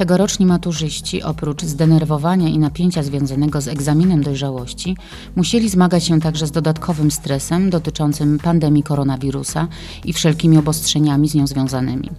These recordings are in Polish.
Tegoroczni maturzyści, oprócz zdenerwowania i napięcia związanego z egzaminem dojrzałości, musieli zmagać się także z dodatkowym stresem dotyczącym pandemii koronawirusa i wszelkimi obostrzeniami z nią związanymi.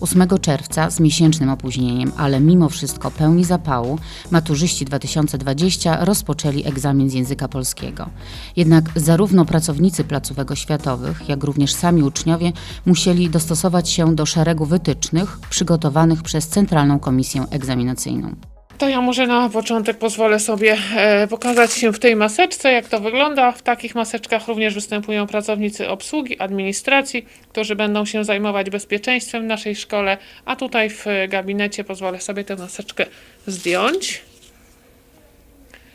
8 czerwca, z miesięcznym opóźnieniem, ale mimo wszystko pełni zapału, maturzyści 2020 rozpoczęli egzamin z języka polskiego. Jednak zarówno pracownicy placówek oświatowych, jak również sami uczniowie musieli dostosować się do szeregu wytycznych przygotowanych przez Centralną Komisję Egzaminacyjną. To ja może na początek pozwolę sobie e, pokazać się w tej maseczce, jak to wygląda. W takich maseczkach również występują pracownicy obsługi, administracji, którzy będą się zajmować bezpieczeństwem w naszej szkole, a tutaj w gabinecie pozwolę sobie tę maseczkę zdjąć.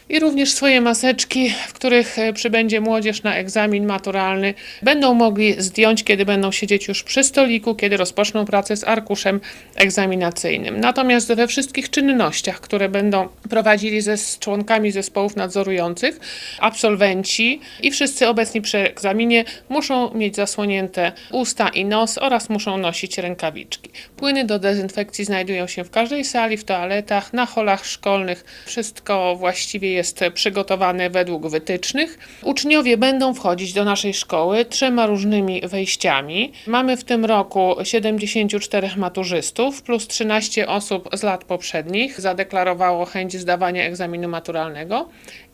I również swoje maseczki, w których e, przybędzie młodzież na egzamin maturalny, będą mogli zdjąć, kiedy będą siedzieć już przy stoliku, kiedy rozpoczną pracę z arkuszem egzaminacyjnym. Natomiast we wszystkich czynnościach, które będą prowadzili ze z członkami zespołów nadzorujących, absolwenci i wszyscy obecni przy egzaminie muszą mieć zasłonięte usta i nos oraz muszą nosić rękawiczki. Płyny do dezynfekcji znajdują się w każdej sali, w toaletach, na holach szkolnych. Wszystko właściwie jest przygotowane według wytycznych. Uczniowie będą wchodzić do naszej szkoły trzema różnymi wejściami. Mamy w tym roku 74 maturzystów plus 13 osób z lat poprzednich zadeklarowało chęć zdawania egzaminu maturalnego.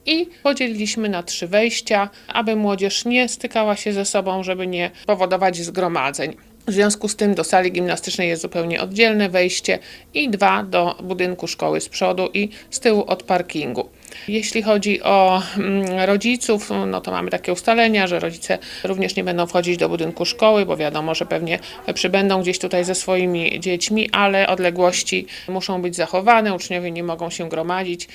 I podzieliliśmy na trzy wejścia, aby młodzież nie stykała się ze sobą, żeby nie powodować zgromadzeń. W związku z tym do sali gimnastycznej jest zupełnie oddzielne wejście i dwa do budynku szkoły z przodu i z tyłu od parkingu. Jeśli chodzi o mm, rodziców, no to mamy takie ustalenia, że rodzice również nie będą wchodzić do budynku szkoły, bo wiadomo, że pewnie przybędą gdzieś tutaj ze swoimi dziećmi, ale odległości muszą być zachowane, uczniowie nie mogą się gromadzić.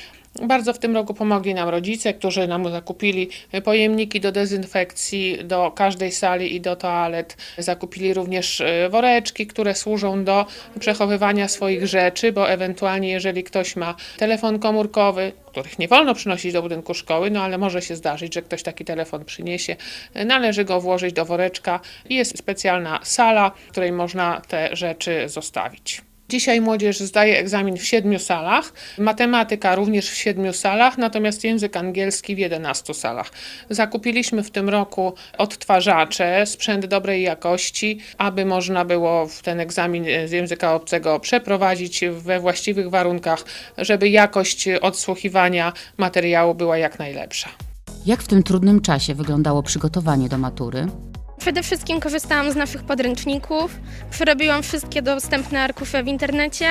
Bardzo w tym roku pomogli nam rodzice, którzy nam zakupili pojemniki do dezynfekcji do każdej sali i do toalet. Zakupili również e, woreczki, które służą do przechowywania swoich rzeczy, bo ewentualnie jeżeli ktoś ma telefon komórkowy, których nie wolno przynosić do budynku szkoły, no ale może się zdarzyć, że ktoś taki telefon przyniesie, należy go włożyć do woreczka jest specjalna sala, w której można te rzeczy zostawić. Dzisiaj młodzież zdaje egzamin w siedmiu salach, matematyka również w siedmiu salach, natomiast język angielski w 11 salach. Zakupiliśmy w tym roku odtwarzacze, sprzęt dobrej jakości, aby można było ten egzamin z języka obcego przeprowadzić we właściwych warunkach, żeby jakość odsłuchiwania materiału była jak najlepsza. Jak w tym trudnym czasie wyglądało przygotowanie do matury? Przede wszystkim korzystałam z naszych podręczników, przerobiłam wszystkie dostępne arkusze w internecie,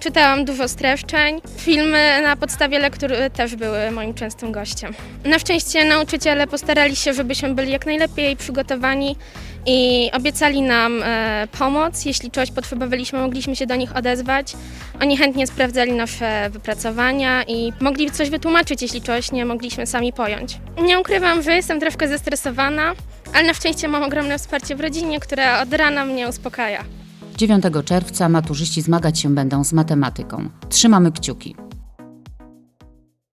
czytałam dużo streszczeń, filmy na podstawie lektur też były moim częstym gościem. Na szczęście nauczyciele postarali się, żebyśmy byli jak najlepiej przygotowani i obiecali nam e, pomoc. Jeśli czegoś potrzebowaliśmy, mogliśmy się do nich odezwać. Oni chętnie sprawdzali nasze wypracowania i mogli coś wytłumaczyć, jeśli czegoś nie mogliśmy sami pojąć. Nie ukrywam, że jestem troszkę zestresowana, ale na szczęście mam ogromne wsparcie w rodzinie, które od rana mnie uspokaja. 9 czerwca maturzyści zmagać się będą z matematyką. Trzymamy kciuki.